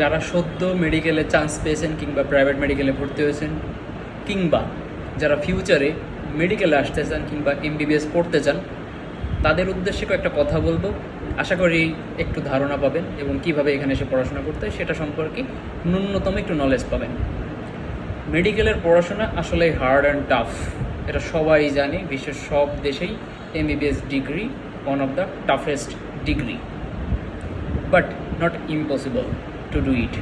যারা সদ্য মেডিকেলে চান্স পেয়েছেন কিংবা প্রাইভেট মেডিকেলে ভর্তি হয়েছেন কিংবা যারা ফিউচারে মেডিকেলে আসতে চান কিংবা এমবিবিএস পড়তে চান, তাদের উদ্দেশ্যে একটা কথা বলব। আশা করি একটু ধারণা পাবেন এবং কীভাবে এখানে এসে পড়াশোনা করতে হয় সেটা সম্পর্কে ন্যূনতম একটু নলেজ পাবেন। মেডিকেলের পড়াশোনা আসলে হার্ড অ্যান্ড টাফ এটা সবাই জানে, বিশ্বের সব দেশেই MBBS degree one of the toughest degree but not impossible to do it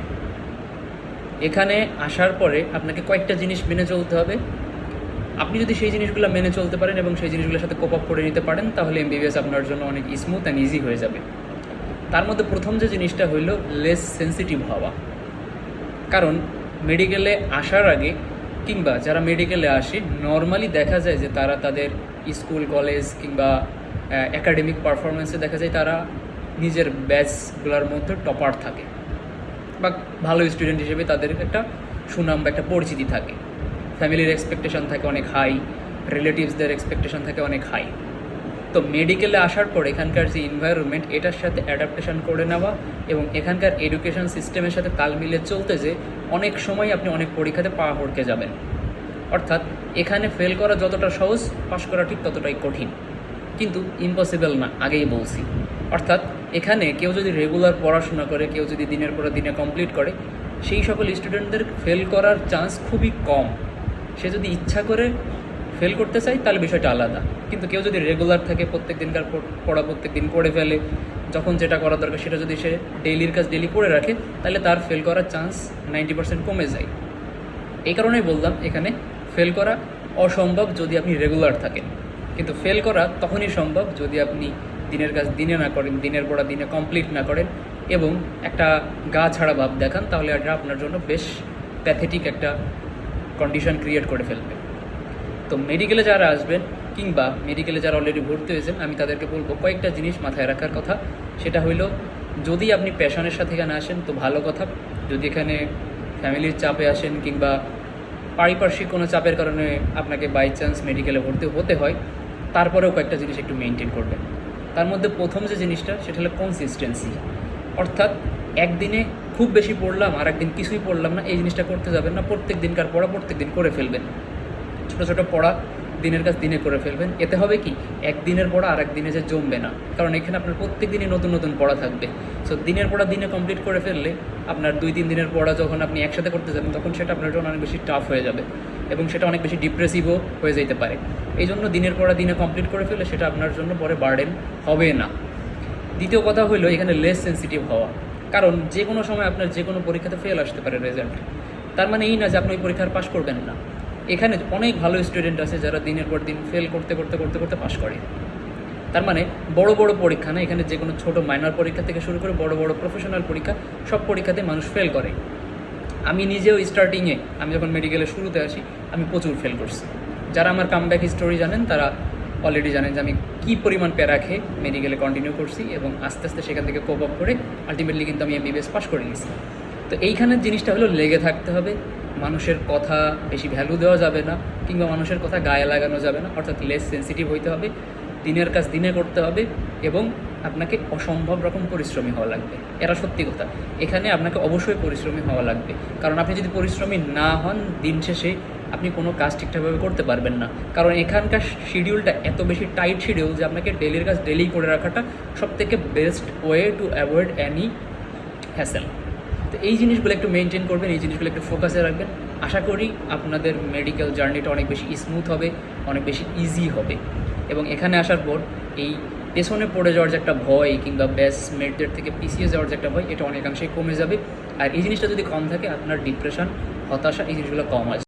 এখানে আসার পরে আপনাকে কয়েকটা জিনিস মেনে চলতে হবে। আপনি যদি সেই জিনিসগুলো মেনে চলতে পারেন এবং সেই জিনিসগুলোর সাথে কোপ আপ করে নিতে পারেন, তাহলে এমবিবিএস আপনার জন্য অনেক স্মুথ অ্যান্ড ইজি হয়ে যাবে। তার মধ্যে প্রথম যে জিনিসটা হইল লেস সেন্সিটিভ হওয়া। কারণ মেডিকেলে আসার আগে কিংবা যারা মেডিকেলে আসে নর্মালি দেখা যায় যে তারা তাদের স্কুল কলেজ কিংবা একাডেমিক পারফরমেন্সে দেখা যায় তারা নিজের ব্যাচগুলোর মধ্যে টপার থাকে। বা ভালো স্টুডেন্ট হিসেবে তাদের একটা সুনাম বা একটা পরিচিতি থাকে। ফ্যামিলির এক্সপেকটেশন থাকে অনেক হাই রিলেটিভসদের এক্সপেকটেশন থাকে অনেক হাই তো মেডিকেলে আসার পর এখানকার যে এনভায়রনমেন্ট এটার সাথে অ্যাডাপ্টেশন করে নেওয়া এবং এখানকার এডুকেশন সিস্টেমের সাথে তাল মিলে চলতে যে অনেক সময় আপনি অনেক পরীক্ষাতে পা হড়কে যাবেন। অর্থাৎ এখানে ফেল করা যতটা সহজ পাশ করা ঠিক ততটাই কঠিন। কিন্তু ইম্পসিবল না, আগেই বলছি। অর্থাৎ এখানে কেউ যদি রেগুলার পড়াশোনা করে, কেউ যদি দিনের পর দিনে কমপ্লিট করে, সেই সকল স্টুডেন্টদের ফেল করার চান্স খুবই কম। সে যদি ইচ্ছা করে ফেল করতে চায়, তাহলে বিষয়টা আলাদা। কিন্তু কেউ যদি রেগুলার থাকে, প্রত্যেক দিনকার পড়া প্রত্যেক দিন করে ফেলে, যখন যেটা করা দরকার সেটা যদি সে ডেইলির কাজ ডেইলি করে রাখে, তাহলে তার ফেল করার চান্স নাইনটি পার্সেন্ট কমে যায়। এই কারণেই বললাম, এখানে ফেল করা অসম্ভব যদি আপনি রেগুলার থাকেন। কিন্তু ফেল করা তখনই সম্ভব যদি আপনি দিনের কাজ দিনে না করেন, দিনের পড়া দিনে কমপ্লিট না করেন এবং একটা গা ছাড়া ভাব দেখান, তাহলে এটা আপনার জন্য বেশ প্যাথেটিক একটা কন্ডিশন ক্রিয়েট করে ফেলবে। তো মেডিকেলে যারা আসবেন কিংবা মেডিকেলে যারা অলরেডি ভর্তি হয়েছেন, আমি তাদেরকে বলব কয়েকটা জিনিস মাথায় রাখার কথা। সেটা হইল, যদি আপনি প্যাশনের সাথে এখানে আসেন, তো ভালো কথা। যদি এখানে ফ্যামিলির চাপে আসেন কিংবা পারিপার্শ্বিক কোনো চাপের কারণে আপনাকে বাই চান্স মেডিকেলে ভর্তি হতে হয়, তারপরেও কয়েকটা জিনিস একটু মেনটেন করবেন। তার মধ্যে প্রথম যে জিনিসটা, সেটা হলো কনসিস্টেন্সি অর্থাৎ একদিনে খুব বেশি পড়লাম, আর একদিন কিছুই পড়লাম না, এই জিনিসটা করতে যাবেন না, প্রত্যেক দিনকার পড়া, প্রত্যেক দিন করে ফেলবেন। ছোটো ছোটো পড়া দিনের কাজ দিনে করে ফেলবেন। এতে হবে কি? একদিনের পড়া আর একদিনে যে জমবে না। কারণ এখানে আপনার প্রত্যেক দিনই নতুন নতুন পড়া থাকবে। সো দিনের পড়া দিনে কমপ্লিট করে ফেললে আপনার দুই, তিন দিনের পড়া যখন আপনি একসাথে করতে যাবেন, তখন সেটা আপনার জন্য অনেক বেশি টাফ হয়ে যাবে। এবং সেটা অনেক বেশি ডিপ্রেসিভও হয়ে যেতে পারে। এই জন্য দিনের পর দিনে কমপ্লিট করে ফেলে সেটা আপনার জন্য পরে বার্ডেন হবে না। দ্বিতীয় কথা হলো, এখানে লেস সেন্সিটিভ হওয়া। কারণ যে কোনো সময় আপনার যে কোনো পরীক্ষাতে ফেল আসতে পারে রেজাল্ট তার মানে এই না যে আপনি ওই পরীক্ষার পাশ করবেন না। এখানে অনেক ভালো স্টুডেন্ট আছে যারা দিনের পর দিন ফেল করতে করতে করতে করতে পাশ করে। তার মানে বড় বড় পরীক্ষা না, এখানে যে কোনো ছোটো মাইনর পরীক্ষা থেকে শুরু করে বড় বড় প্রফেশনাল পরীক্ষা সব পরীক্ষাতে মানুষ ফেল করে। আমি নিজেও স্টার্টিংয়ে আমি যখন মেডিকেলে শুরুতে আসি, আমি প্রচুর ফেল করছি। যারা আমার কামব্যাক হিস্টোরি জানেন, তারা অলরেডি জানেন যে আমি কী পরিমাণ প্যারা খেয়ে মেডিকেলে কন্টিনিউ করছি এবং আস্তে আস্তে সেখান থেকে কোপ আপ করে আলটিমেটলি কিন্তু আমি এমবিবিএস পাস করে নিয়েছি। তো এইখানের জিনিসটা হলো লেগে থাকতে হবে, মানুষের কথা বেশি ভ্যালু দেওয়া যাবে না, কিংবা মানুষের কথা গায়ে লাগানো যাবে না, অর্থাৎ লেস সেন্সিটিভ হইতে হবে, দিনের কাজ দিনে করতে হবে এবং আপনাকে অসম্ভব রকম পরিশ্রমী হওয়া লাগবে। এরা সত্যি কথা। এখানে আপনাকে অবশ্যই পরিশ্রমী হওয়া লাগবে। কারণ আপনি যদি পরিশ্রমী না হন, দিন শেষে আপনি কোনো কাজ ঠিকঠাকভাবে করতে পারবেন না। কারণ এখানকার শিডিউলটা এত বেশি টাইট শিডিউল যে আপনাকে ডেলির কাজ ডেলি করে রাখাটা সব থেকে best way to avoid any hassle তো এই জিনিসগুলো একটু মেনটেন করবেন, এই জিনিসগুলো একটু ফোকাসে রাখবেন। আশা করি আপনাদের মেডিকেল জার্নিটা অনেক বেশি স্মুথ হবে, অনেক বেশি ইজি হবে। এবং এখানে আসার পর এই পেছনে পড়ে যাওয়ার যে একটা ভয় কিংবা ব্যাস মেটদের থেকে পিছিয়ে যাওয়ার যে একটা ভয়, এটা অনেকাংশেই কমে যাবে। আর এই জিনিসটা যদি কম থাকে, আপনার ডিপ্রেশন হতাশা এই জিনিসগুলো কম আসবে।